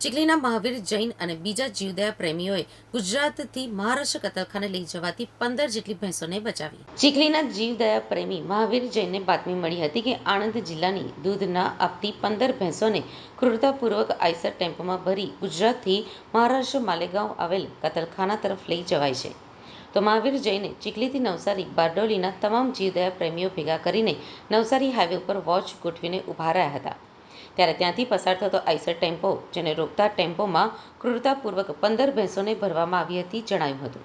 ચીખલીના મહાવીર જૈન અને બીજા જીવદયા પ્રેમીઓએ ગુજરાતથી મહારાષ્ટ્ર કતલખાને લઈ જવાથી પંદર જેટલી ભેંસોને બચાવી. ચીખલીના જીવદયા પ્રેમી મહાવીર જૈનને બાતમી મળી હતી કે આણંદ જિલ્લાની દૂધ ના આપતી પંદર ભેંસોને ક્રૂરતાપૂર્વક આઈસર ટેમ્પોમાં ભરી ગુજરાતથી મહારાષ્ટ્ર માલેગાંવ આવેલ કતલખાના તરફ લઈ જવાય છે. તો મહાવીર જૈને ચીખલીથી નવસારી, બારડોલીના તમામ જીવદયા પ્રેમીઓ ભેગા કરીને નવસારી હાઈવે ઉપર વોચ ગોઠવીને ઊભા રહ્યા હતા. ત્યારે ત્યાંથી પસાર થતો આઈસર ટેમ્પો, જેને રોકતા ટેમ્પોમાં ક્રૂરતાપૂર્વક પંદર ભેંસોને ભરવામાં આવી હતી જણાવ્યું હતું.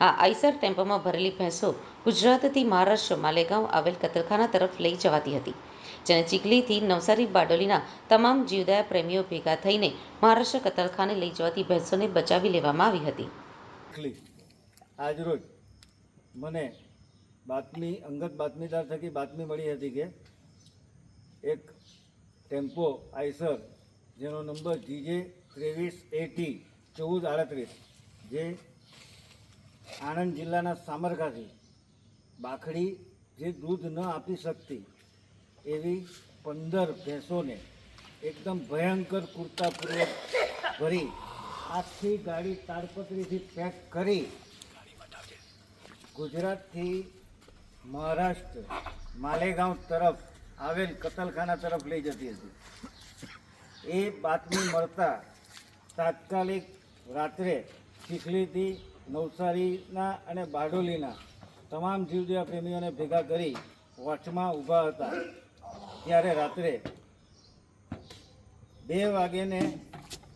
આ આઈસર ટેમ્પોમાં ભરેલી ભેંસો ગુજરાતથી મહારાષ્ટ્ર માલેગાંવ આવેલ કતલખાના તરફ લઈ જવાતી હતી, જેને ચીખલીથી નવસારી બારડોલીના તમામ જીવદયા પ્રેમીઓ ભેગા થઈને મહારાષ્ટ્ર કતલખાને લઈ જવાતી ભેંસોને બચાવી લેવામાં આવી હતી. આજરોજ મને બાતમી અંગત બાતમીદાર થકી બાતમી મળી હતી કે એક ટેમ્પો, આઈસર, જેનો નંબર જીજે ત્રેવીસ એટી ચૌદ આડત્રીસ, જે આણંદ જિલ્લાના સામરકાથી બાખડી જે દૂધ ન આપી શકતી એવી પંદર ભેંસોને એકદમ ભયંકર કુર્તાપૂર્વક ભરી આખી ગાડી તાડપત્રીથી પેક કરી ગુજરાતથી મહારાષ્ટ્ર, માલેગાંવ તરફ આવેલ કતલખાના તરફ લઈ જતી હતી. એ બાતમી મળતા તાત્કાલિક રાત્રે ચીખલીથી નવસારીના અને બારડોલીના તમામ જીવદયા પ્રેમીઓને ભેગા કરી વોચમાં ઊભા હતા. ત્યારે રાત્રે બે વાગ્યે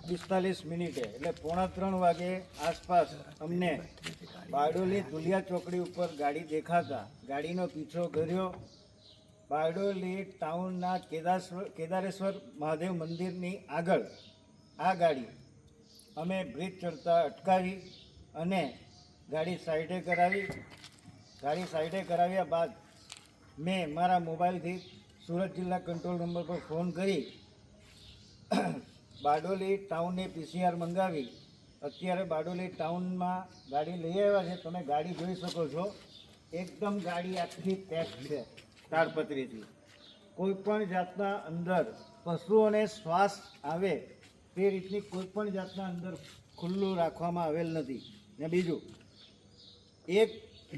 પિસ્તાલીસ મિનિટે એટલે પોણા ત્રણ વાગે આસપાસ અમને બારડોલી ધુલિયા ચોકડી ઉપર ગાડી દેખાતા ગાડીનો પીછો કર્યો. બારડોલી ટાઉનના કેદારેશ્વર કેદારેશ્વર મહાદેવ મંદિરની આગળ આ ગાડી અમે બ્રિજ ચડતા અટકાવી અને ગાડી સાઈડે કરાવી. ગાડી સાઈડે કરાવ્યા બાદ મેં મારા મોબાઈલથી સુરત જિલ્લા કંટ્રોલ નંબર પર ફોન કરી. બારડોલી ટાઉનની પીસીઆર મંગાવી. અત્યારે બારડોલી ટાઉનમાં ગાડી લઈ આવ્યા છે. તમે ગાડી જોઈ શકો છો. એકદમ ગાડી આખી પેક છે. તાડપત્રીથી. કોઈ પણ જાતના અંદર પશુઓને શ્વાસ આવે, તે રીતની કોઈ પણ જાતના અંદર ખુલ્લું રાખવામાં આવેલ નથી. ને બીજું, એક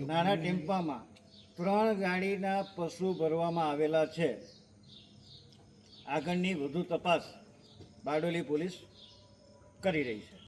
નાના ટેમ્પામાં ત્રણ ગાડીના પશુ ભરવામાં આવેલા છે. આગળની વધુ તપાસ બારડોલી પોલીસ કરી રહી છે.